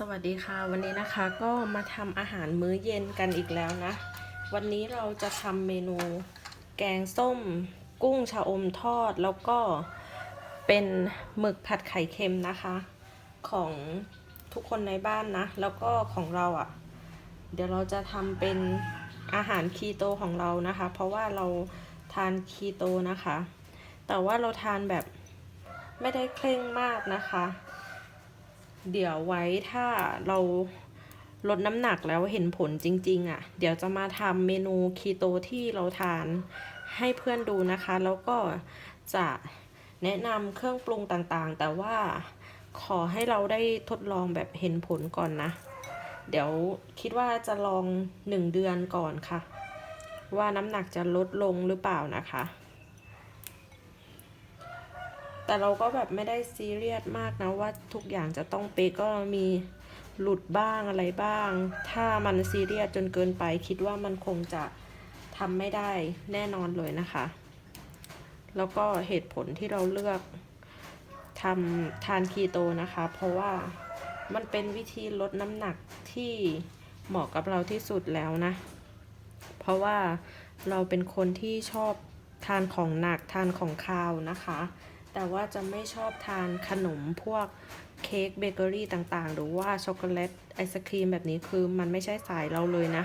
สวัสดีค่ะวันนี้นะคะก็มาทำอาหารมื้อเย็นกันอีกแล้วนะ วันนี้เราจะทำเมนูแกงส้ม กุ้งชะอมทอด แล้วก็เป็นหมึกผัดไข่เค็มนะคะ ของทุกคนในบ้านนะ แล้วก็ของเราอะ่ะ เดี๋ยวเราจะทำเป็นอาหารคีโตของเรานะคะ เพราะว่าเราทานคีโตนะคะ แต่ว่าเราทานแบบไม่ได้เคร่งมากนะคะ เดี๋ยวไว้ถ้าเราลดน้ำหนักแล้วเห็นผลจริง ๆอะ่ะ เดี๋ยวจะมาทำเมนูคีโตที่เราทานให้เพื่อนดูนะคะ แล้วก็จะแนะนำเครื่องปรุงต่างๆ แต่ว่าขอให้เราได้ทดลองแบบเห็นผลก่อนนะ เดี๋ยวคิดว่าจะลองหนึ่งเดือนก่อนค่ะ ว่าน้ำหนักจะลดลงหรือเปล่านะคะ แต่เราก็แบบไม่ได้ซีเรียสมากนะว่าทุกอย่างจะต้องเป๊ะก็มีหลุดบ้างอะไรบ้าง ถ้ามันซีเรียสจนเกินไปคิดว่ามันคงจะทำไม่ได้แน่นอนเลยนะคะ แล้วก็เหตุผลที่เราเลือกทำทานคีโตนะคะ เพราะว่ามันเป็นวิธีลดน้ำหนักที่เหมาะกับเราที่สุดแล้วนะ เพราะว่าเราเป็นคนที่ชอบทานของหนักทานของคาวนะคะ แต่ว่าจะไม่ชอบทานขนมพวกเค้กเบเกอรี่ต่างๆ หรือว่าช็อกโกแลตไอศครีมแบบนี้คือมันไม่ใช่สายเราเลยนะ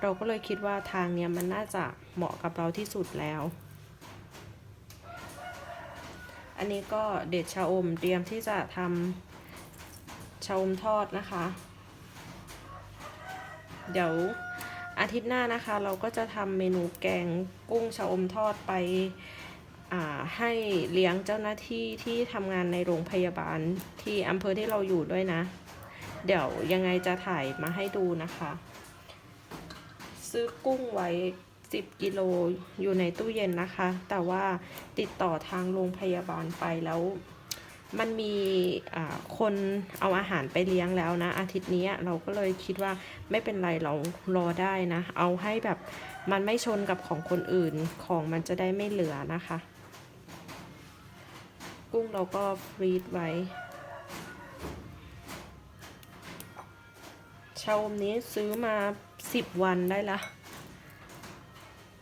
เราก็เลยคิดว่าทางเนี้ยมันน่าจะเหมาะกับเราที่สุดแล้ว อันนี้ก็เด็ดชาอมเตรียมที่จะทำชาอมทอดนะคะ เดี๋ยวอาทิตย์หน้านะคะ เราก็จะทำเมนูแกงกุ้งชาอมทอดไป ให้เลี้ยงเจ้าหน้าที่ที่ทำงานในโรงพยาบาลที่อำเภอที่เราอยู่ด้วยนะ เดี๋ยวยังไงจะถ่ายมาให้ดูนะคะ ซื้อกุ้งไว้ 10 กิโลอยู่ในตู้เย็นนะคะ แต่ว่าติดต่อทางโรงพยาบาลไปแล้ว มันมีคนเอาอาหารไปเลี้ยงแล้วนะ อาทิตย์นี้เราก็เลยคิดว่าไม่เป็นไรเรารอได้นะ เอาให้แบบมันไม่ชนกับของคนอื่นของมันจะได้ไม่เหลือนะคะ กุ้งเราก็ฟรีดไว้ชาอมนี้ซื้อมาสิบวันได้ละ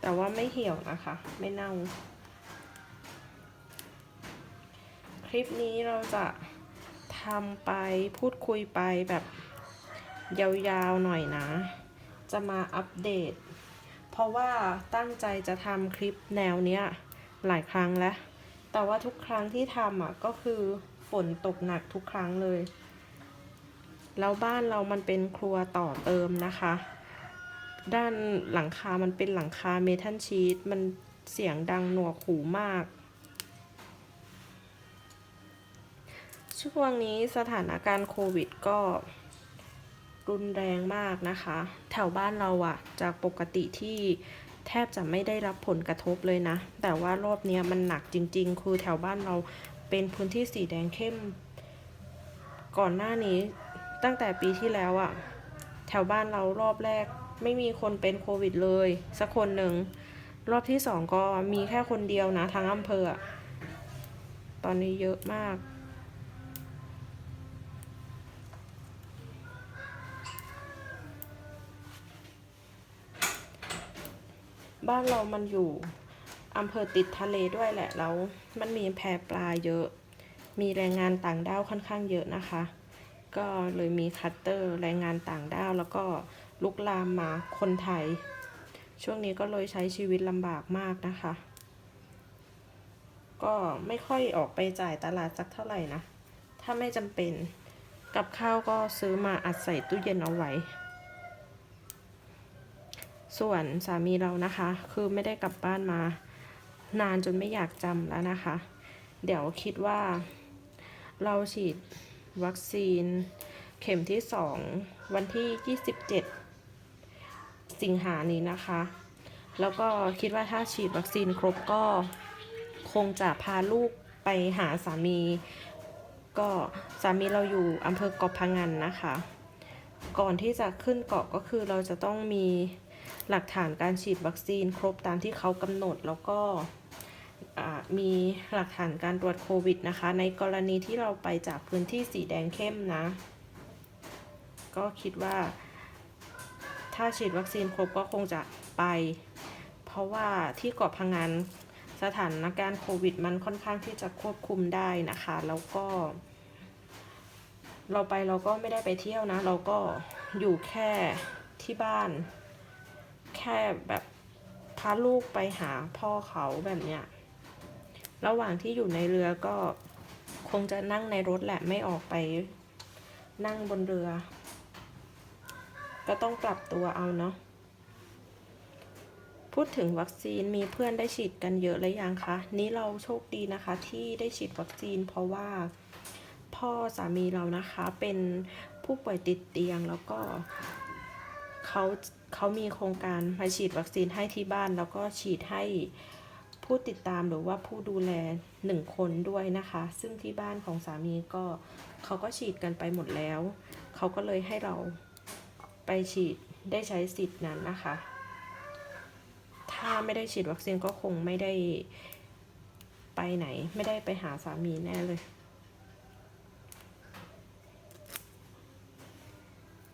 แต่ว่าไม่เหี่ยวนะคะ ไม่เน่า คลิปนี้เราจะทำไปพูดคุยไปแบบยาวๆหน่อยนะ จะมาอัปเดต เพราะว่าตั้งใจจะทำคลิปแนวเนี้ยหลายครั้งแล้ว แต่ว่าทุกครั้งที่ทำอะก็คือฝนตกหนักทุกครั้งเลย แล้วบ้านเรามันเป็นครัวต่อเติมนะคะ ด้านหลังคา มันเป็นหลังคาเมทัลชีตมันเสียงดังหนวกหูมาก ช่วงนี้สถานการณ์โควิดก็รุนแรงมากนะคะ แถวบ้านเราอะจากปกติที่ แทบจะไม่ได้รับผลกระทบเลยนะ แต่ว่ารอบนี้มันหนักจริง ๆ คือแถวบ้านเราเป็นพื้นที่สีแดงเข้ม ก่อนหน้านี้ตั้งแต่ปีที่แล้วอะแถวบ้านเรารอบแรกไม่มีคนเป็นโควิดเลย สักคนหนึ่ง รอบที่สองก็มีแค่คนเดียวนะทั้งอำเภอตอนนี้เยอะมาก บ้านเรามันอยู่อำเภอติดทะเลด้วยแหละแล้วมันมีแพปลาเยอะ มีแรงงานต่างด้าวค่อนข้างเยอะนะคะ ก็เลยมีคัตเตอร์แรงงานต่างด้าวแล้วก็ลุกลามมาคนไทย ช่วงนี้ก็เลยใช้ชีวิตลำบากมากนะคะ ก็ไม่ค่อยออกไปจ่ายตลาดสักเท่าไหร่นะ ถ้าไม่จำเป็นกับข้าวก็ซื้อมาอัดใส่ตู้เย็นเอาไว้ ส่วนสามีเรานะคะ คือไม่ได้กลับบ้านมา นานจนไม่อยากจำแล้วนะคะ เดี๋ยวคิดว่า เราฉีดวัคซีน เข็มที่สองวันที่ 27 สิงหานี้นะคะ แล้วก็คิดว่าถ้าฉีดวัคซีนครบก็คงจะพาลูกไปหาสามี ก็สามีเราอยู่อำเภอเกาะพังงานนะคะ ก่อนที่จะขึ้นเกาะก็คือเราจะต้องมี หลักฐานการฉีดวัคซีน ครบตามที่เขากำหนดแล้วก็มีหลักฐานการตรวจโควิดนะคะ ในกรณีที่เราไปจากพื้นที่สีแดงเข้มนะ ก็คิดว่า ถ้าฉีดวัคซีนครบก็คงจะไป เพราะว่าที่เกาะพังงานสถานการณ์โควิดมันค่อนข้างที่จะควบคุมได้นะคะ แล้วก็ เราไปเราก็ไม่ได้ไปเที่ยวนะ เราก็อยู่แค่ที่บ้าน แค่แบบพาลูกไปหาพ่อเขาแบบเนี้ย ระหว่างที่อยู่ในเรือก็คงจะนั่งในรถแหละไม่ออกไปนั่งบนเรือ ก็ต้องปรับตัวเอาเนาะ พูดถึงวัคซีนมีเพื่อนได้ฉีดกันเยอะแล้วยังคะ นี้เราโชคดีนะคะที่ได้ฉีดวัคซีนเพราะว่าพ่อสามีเรานะคะเป็นผู้ป่วยติดเตียงแล้วก็ เขาเขามีโครงการมาฉีดวัคซีนให้ที่บ้าน แล้วก็ฉีดให้ผู้ติดตามหรือว่าผู้ดูแลหนึ่งคนด้วยนะคะ ซึ่งที่บ้านของสามีก็เขาก็ฉีดกันไปหมดแล้ว เขาก็เลยให้เราไปฉีดได้ใช้สิทธิ์นั้นนะคะ ถ้าไม่ได้ฉีดวัคซีนก็คงไม่ได้ไปไหน ไม่ได้ไปหาสามีแน่เลย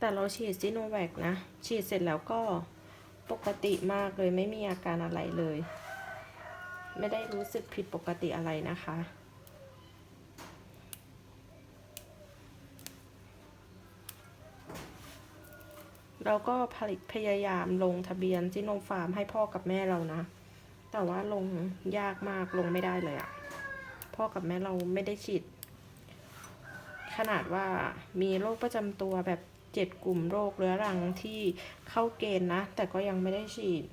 แต่เราฉีดซิโนแวคนะ ฉีดเสร็จแล้วก็ปกติมากเลยไม่มีอาการอะไรเลย ไม่ได้รู้สึกผิดปกติอะไรนะคะ เราก็ผลิตพยายามลงทะเบียนซิโนฟาร์มให้พ่อกับแม่เรานะ แต่ว่าลงยากมากลงไม่ได้เลยอะพ่อกับแม่เราไม่ได้ฉีดขนาดว่ามีโรคประจำตัวแบบ เจ็ดกลุ่มโรคเรื้อรังที่เข้าเกณฑ์นะ แต่ก็ยังไม่ได้ฉีด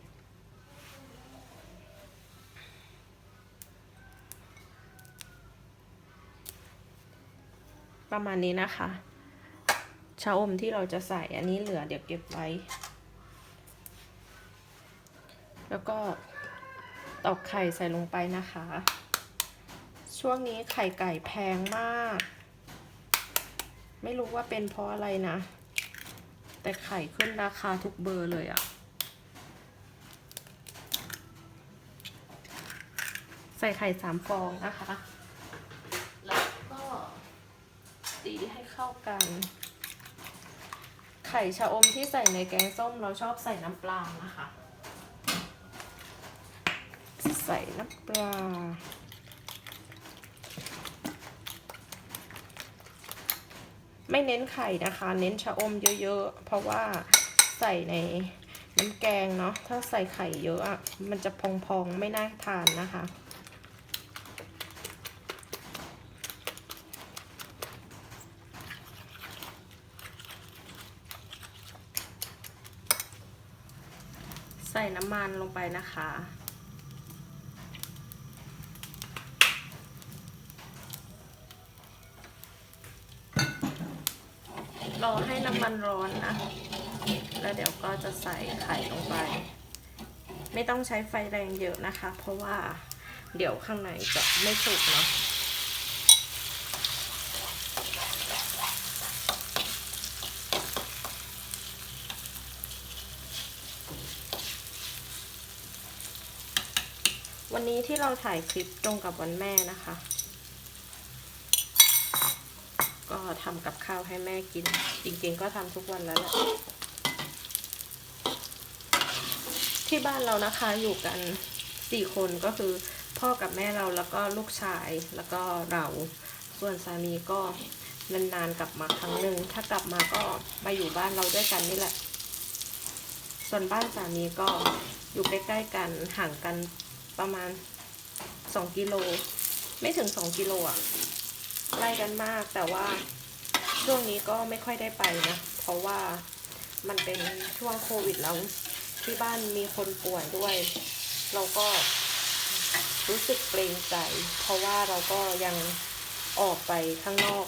ประมาณนี้นะคะชาอมที่เราจะใส่อันนี้เหลือเดี๋ยวเก็บไว้ แล้วก็ตอกไข่ใส่ลงไปนะคะ ช่วงนี้ไข่ไก่แพงมาก ไม่รู้ว่าเป็นเพราะอะไรนะ แต่ไข่ขึ้นราคาทุกเบอร์เลยอะใส่ไข่สามฟองนะคะ แล้วก็ตีให้เข้ากัน ไข่ชะอมที่ใส่ในแกงส้มเราชอบใส่น้ำปลานะคะ ใส่น้ำปลา ไม่เน้นไข่นะคะ เน้นชะอมเยอะๆ เพราะว่าใส่ในน้ำแกงเนาะ ถ้าใส่ไข่เยอะอะมันจะพองๆ ไม่น่าทานนะคะ ใส่น้ำมันลงไปนะคะ รอให้น้ำมันร้อนนะ แล้วเดี๋ยวก็จะใส่ไข่ลงไป ไม่ต้องใช้ไฟแรงเยอะนะคะ เพราะว่าเดี๋ยวข้างในจะไม่สุกเนาะวันนี้ที่เราถ่ายคลิปตรงกับวันแม่นะคะ ก็ ทำกับข้าวให้แม่กิน จริงๆ ก็ทำทุกวันแล้วแหละที่บ้านเรานะคะอยู่กันสี่คนก็คือพ่อกับแม่เราแล้วก็ลูกชายแล้วก็เรา ส่วนสามีก็นานๆกลับมาครั้งหนึ่งถ้ากลับมาก็มาอยู่บ้านเราด้วยกันนี่แหละ ส่วนบ้านสามีก็อยู่ใกล้ๆกันห่างกันประมาณสองกิโล ไม่ถึงสองกิโลอะใกล้กันมากแต่ว่า ช่วงนี้ก็ไม่ค่อยได้ไปนะ เพราะว่ามันเป็นช่วงโควิดแล้วที่บ้านมีคนป่วยด้วย เราก็รู้สึกเกรงใจ เพราะว่าเราก็ยังออกไปข้างนอก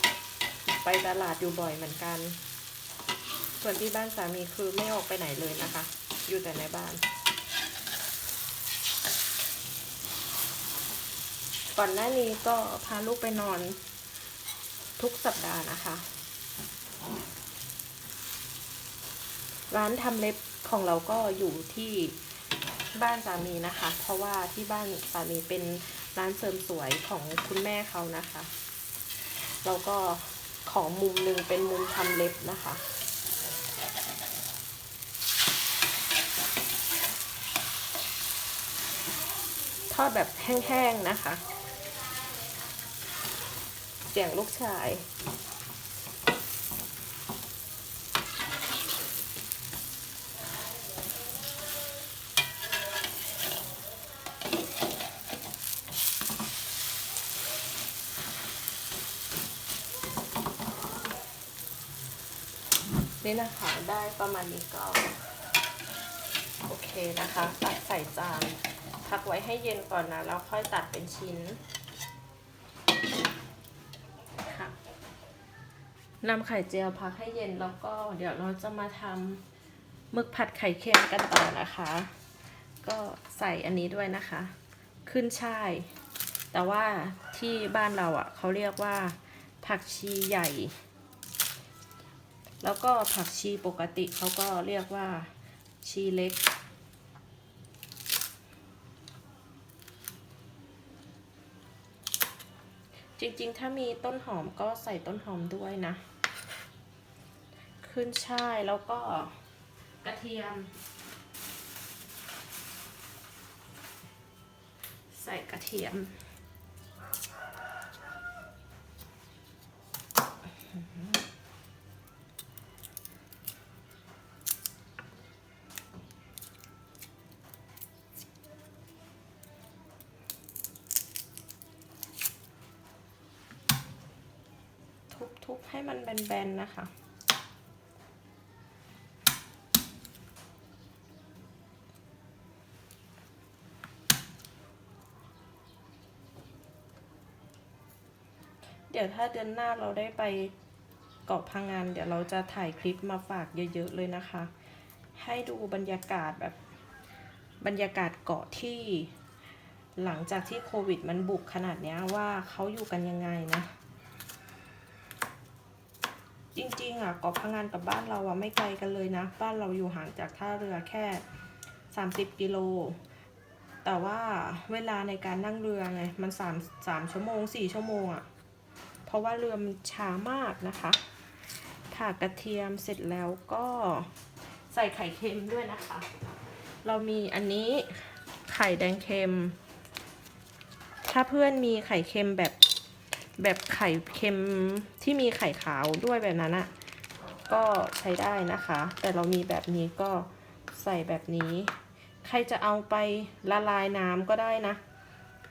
ไปตลาดอยู่บ่อยเหมือนกัน ส่วนที่บ้านสามีคือไม่ออกไปไหนเลยนะคะ อยู่แต่ในบ้าน ก่อนหน้านี้ก็พาลูกไปนอนทุกสัปดาห์นะคะ ร้านทำเล็บของเราก็อยู่ที่บ้านสามีนะคะ เพราะว่าที่บ้านสามีเป็นร้านเสริมสวยของคุณแม่เขานะคะ เราก็ของมุมหนึ่งเป็นมุมทำเล็บนะคะทอดแบบแห้งๆนะคะ เสียงลูกชาย นี่นะคะได้ประมาณนี้ก็ โอเคนะคะ ตักใส่จานพักไว้ให้เย็นก่อนนะ แล้วค่อยตัดเป็นชิ้นค่ะนำไข่เจียวพักให้เย็นแล้วก็เดี๋ยวเราจะมาทำหมึกผัดไข่เค็มกันต่อนะคะ ก็ใส่อันนี้ด้วยนะคะ ขึ้นช่าย แต่ว่าที่บ้านเราอะเขาเรียกว่าผักชีใหญ่ แล้วก็ผักชีปกติเขาก็เรียกว่าชีเล็ก จริงๆ ถ้ามีต้นหอมก็ใส่ต้นหอมด้วยนะ ขึ้นช่ายแล้วก็กระเทียม ใส่กระเทียม ทุบๆ ให้มันแบนๆนะคะ เดี๋ยวถ้าเดือนหน้าเราได้ไปเกาะพังงาน เดี๋ยวเราจะถ่ายคลิปมาฝากเยอะๆเลยนะคะ ให้ดูบรรยากาศแบบบรรยากาศเกาะที่หลังจากที่โควิดมันบุกขนาดเนี้ยว่าเขาอยู่กันยังไงนะ จริงๆอะเกาะพังงานกับบ้านเราอะไม่ไกลกันเลยนะ บ้านเราอยู่ห่างจากท่าเรือแค่ 30 กิโล แต่ว่าเวลาในการนั่งเรือไงมัน3 3ชั่วโมง4ชั่วโมงอะ เพราะว่าเรือมันช้ามากนะคะ ค่ะกระเทียมเสร็จแล้วก็ใส่ไข่เค็มด้วยนะคะ เรามีอันนี้ไข่แดงเค็ม ถ้าเพื่อนมีไข่เค็มแบบ แบบไข่เค็มที่มีไข่ขาวด้วยแบบนั้นอะก็ใช้ได้นะคะ แต่เรามีแบบนี้ก็ใส่แบบนี้ ใครจะเอาไปละลายน้ำก็ได้นะ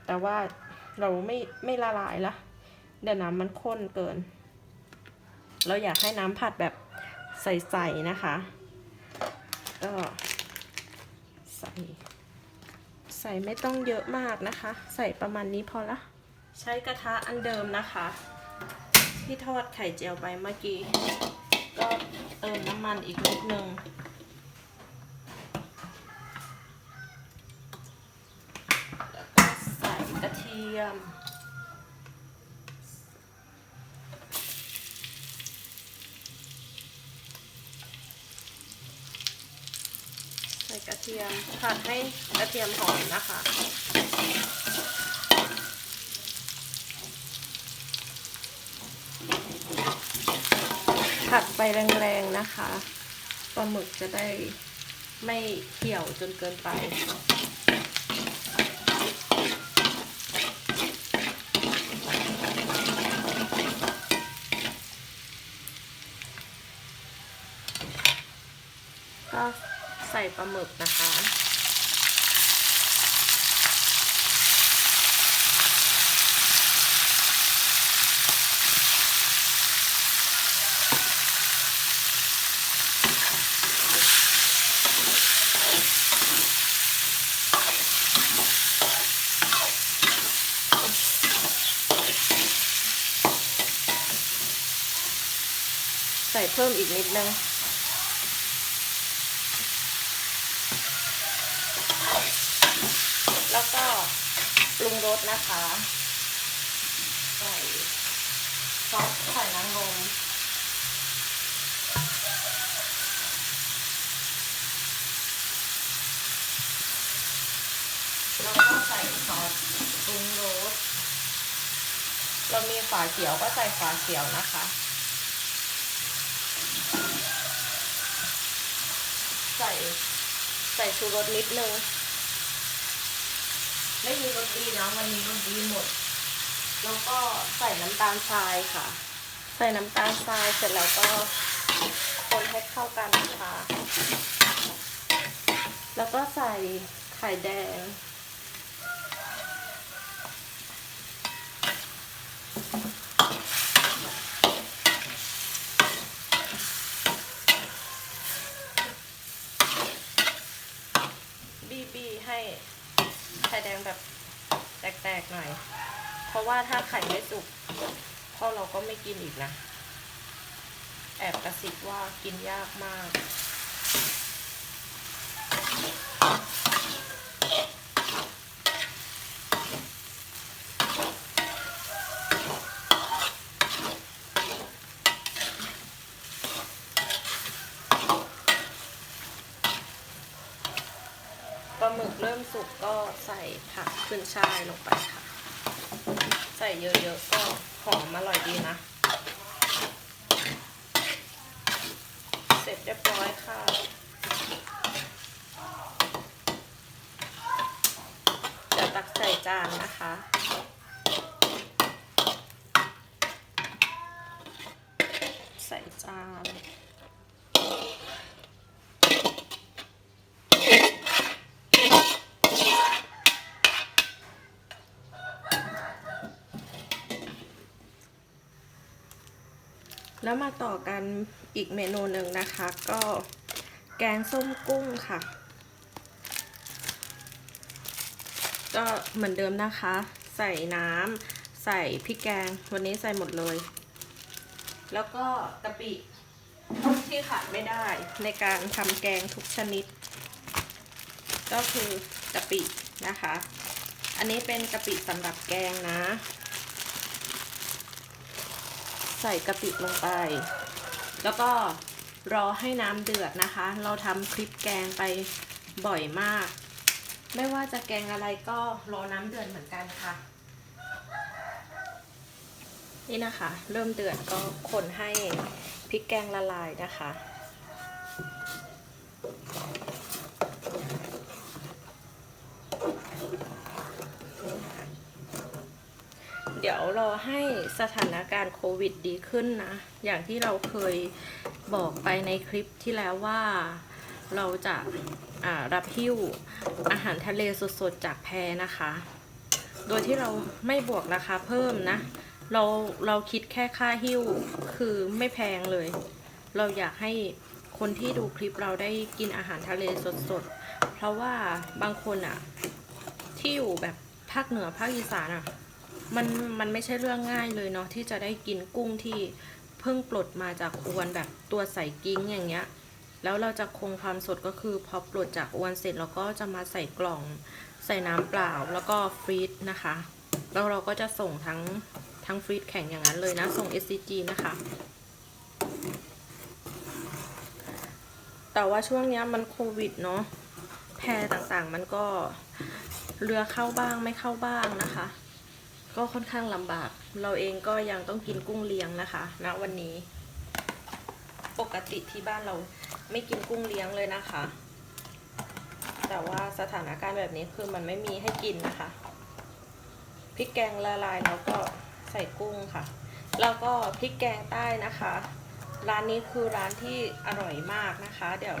แต่ว่าเราไม่ไม่ละลายละเดี๋ยวน้ำมันข้นเกิน เราอยากให้น้ำผัดแบบใสๆนะคะ ก็ใส่ ใส่ไม่ต้องเยอะมากนะคะ ใส่ประมาณนี้พอละ ใช้กระทะอันเดิมนะคะ ที่ทอดไข่เจียวไปเมื่อกี้ ก็เติมน้ำมันอีกนิดนึงแล้วก็ใส่กระเทียมใส่กระเทียมผัดให้กระเทียมหอมนะคะ ผัดไปแรงๆนะคะปลาหมึกจะได้ไม่เหี่ยวจนเกินไป ก็ใส่ปลาหมึกนะคะ เพิ่มอีกนิดนึง แล้วก็ปรุงรสนะคะใส่ซอสไข่นางรมแล้วก็ใส่ซอสปรุงรสเรามีฝาเขียวก็ใส่ฝาเขียวนะคะ ใส่ใส่ชูรสนิดนึง ไม่มีรสดีนะวันนี้รสดีหมด แล้วก็ใส่น้ำตาลทรายค่ะ ใส่น้ำตาลทรายเสร็จแล้วก็คนให้เข้ากันนะคะ แล้วก็ใส่ไข่แดง บีบี ให้ไข่แดงแบบแตกๆหน่อย เพราะว่าถ้าไข่ไม่สุกพ่อเราก็ไม่กินอีกนะ แอบกระซิบว่ากินยากมาก ปลาหมึกเริ่มสุ ก็ใส่ผักขึ้นช่ายลงไปค่ะ ใส่เยอะๆก็หอมอร่อยดีนะ เสร็จเรียบร้อยค่ะเดี๋ยวตักใส่จานนะคะใส่จาน แล้วมาต่อกันอีกเมนูหนึ่งนะคะ ก็แกงส้มกุ้งค่ะ ก็เหมือนเดิมนะคะ ใส่น้ำใส่พริกแกงวันนี้ใส่หมดเลย แล้วก็กะปิที่ขาดไม่ได้ในการทำแกงทุกชนิด ก็คือกะปินะคะ อันนี้เป็นกะปิสำหรับแกงนะ ส่กะปิลงไป แล้วก็รอให้น้ำเดือดนะคะ เราทำคลิปแกงไปบ่อยมาก ไม่ว่าจะแกงอะไรก็รอน้ำเดือดเหมือนกันค่ะ นี่นะคะ เริ่มเดือดก็คนให้พริกแกงละลายนะคะ ดี๋ยวรอให้สถานการณ์โควิดดีขึ้นนะ อย่างที่เราเคยบอกไปในคลิปที่แล้วว่าเราจะารับหิ้วอาหารทะเลสดๆ จากแพนะคะ โดยที่เราไม่บวกราคาเพิ่มนะ เราเราคิดแค่ค่าหิ้วคือไม่แพงเลย เราอยากให้คนที่ดูคลิปเราได้กินอาหารทะเลสดๆ เพราะว่าบางคนอะที่อยู่แบบภาคเหนือภาคอีสานอะ มันมันไม่ใช่เรื่องง่ายเลยเนาะที่จะได้กินกุ้งที่เพิ่งปลดมาจากอวนแบบตัวใส่กิ้งอย่างเงี้ย แล้วเราจะคงความสดก็คือพอปลดจากอวนเสร็จเราก็จะมาใส่กล่องใส่น้ำเปล่าแล้วก็ฟรีซนะคะ แล้วเราก็จะส่งทั้งทั้งฟรีซแข็งอย่างนั้นเลยนะ ส่ง SCG นะคะแต่ว่าช่วงเนี้ยมันโควิดเนาะแพรต่างๆ มันก็เรือเข้าบ้างไม่เข้าบ้างนะคะ ก็ค่อนข้างลำบาก เราเองก็ยังต้องกินกุ้งเลี้ยงนะคะณวันนี้ ปกติที่บ้านเราไม่กินกุ้งเลี้ยงเลยนะคะ แต่ว่าสถานการณ์แบบนี้คือมันไม่มีให้กินนะคะพริกแกงละลายแล้วก็ใส่กุ้งค่ะ แล้วก็พริกแกงใต้นะคะ ร้านนี้คือร้านที่อร่อยมากนะคะ เดี๋ยว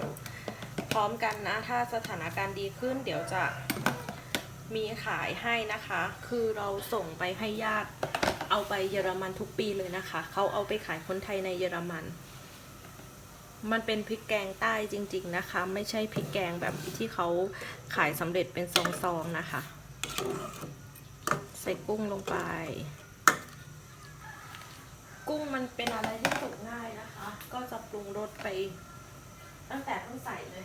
พร้อมกันนะ ถ้าสถานการณ์ดีขึ้น เดี๋ยวจะ มีขายให้นะคะ คือเราส่งไปให้ญาติเอาไปเยอรมันทุกปีเลยนะคะ เขาเอาไปขายคนไทยในเยอรมัน มันเป็นพริกแกงใต้จริง ๆนะคะ ไม่ใช่พริกแกงแบบที่เขาขายสำเร็จเป็นซองๆนะคะ ใส่กุ้งลงไป กุ้งมันเป็นอะไรที่สุกง่ายนะคะ ก็จะปรุงรสไปตั้งแต่เพิ่งใส่เลย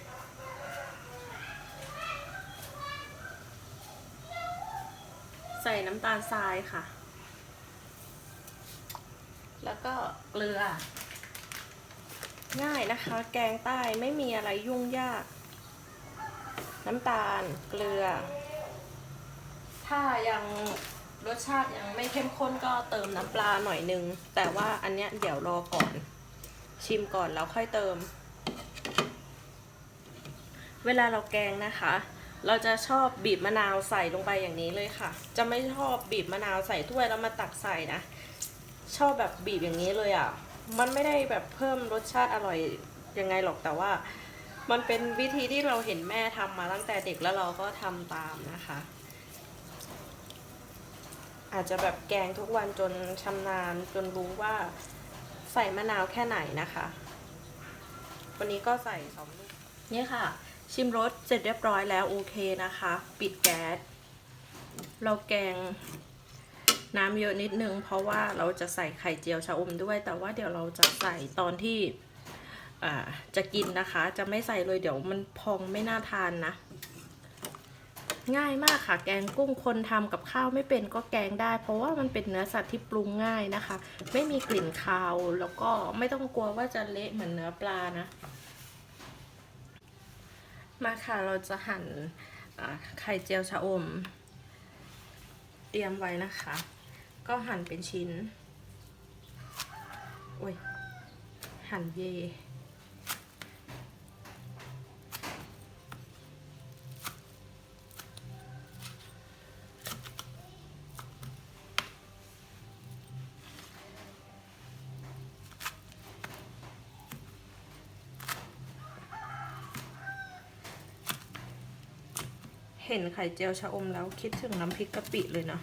ใส่น้ำตาลทรายค่ะ แล้วก็เกลือ ง่ายนะคะ แกงใต้ไม่มีอะไรยุ่งยาก น้ำตาลเกลือ ถ้ายังรสชาติยังไม่เข้มข้นก็เติมน้ำปลาหน่อยนึง แต่ว่าอันเนี้ยเดี๋ยวรอก่อน ชิมก่อนแล้วค่อยเติม เวลาเราแกงนะคะ เราจะชอบบีบมะนาวใส่ลงไปอย่างนี้เลยค่ะ จะไม่ชอบบีบมะนาวใส่ถ้วยแล้วมาตักใส่นะ ชอบแบบบีบอย่างนี้เลยอะ่ะ มันไม่ได้แบบเพิ่มรสชาติอร่อยยังไงหรอกแต่ว่า มันเป็นวิธีที่เราเห็นแม่ทำมาตั้งแต่เด็กแล้วเราก็ทำตามนะคะ อาจจะแบบแกงทุกวันจนชำนาญจนรู้ว่าใส่มะนาวแค่ไหนนะคะ วันนี้ก็ใส่สองลูกนี่ค่ะ ชิมรสเสร็จเรียบร้อยแล้วโอเคนะคะ ปิดแก๊สเราแกงน้ำเยอะนิดนึง เพราะว่าเราจะใส่ไข่เจียวชะอมด้วย แต่ว่าเดี๋ยวเราจะใส่ตอนที่จะกินนะคะ จะไม่ใส่เลยเดี๋ยวมันพองไม่น่าทานนะ ง่ายมากค่ะ แกงกุ้งคนทำกับข้าวไม่เป็นก็แกงได้ เพราะว่ามันเป็นเนื้อสัตว์ที่ปรุงง่ายนะคะ ไม่มีกลิ่นคาวแล้วก็ไม่ต้องกลัวว่าจะเละเหมือนเนื้อปลานะ มาค่ะเราจะหั่นไข่เจียวชะอม เตรียมไว้นะคะ ก็หั่นเป็นชิ้น โอ้ย หั่นเย เห็นไข่เจียวชะอมแล้วคิดถึงน้ำพริกกะปิเลยเนาะ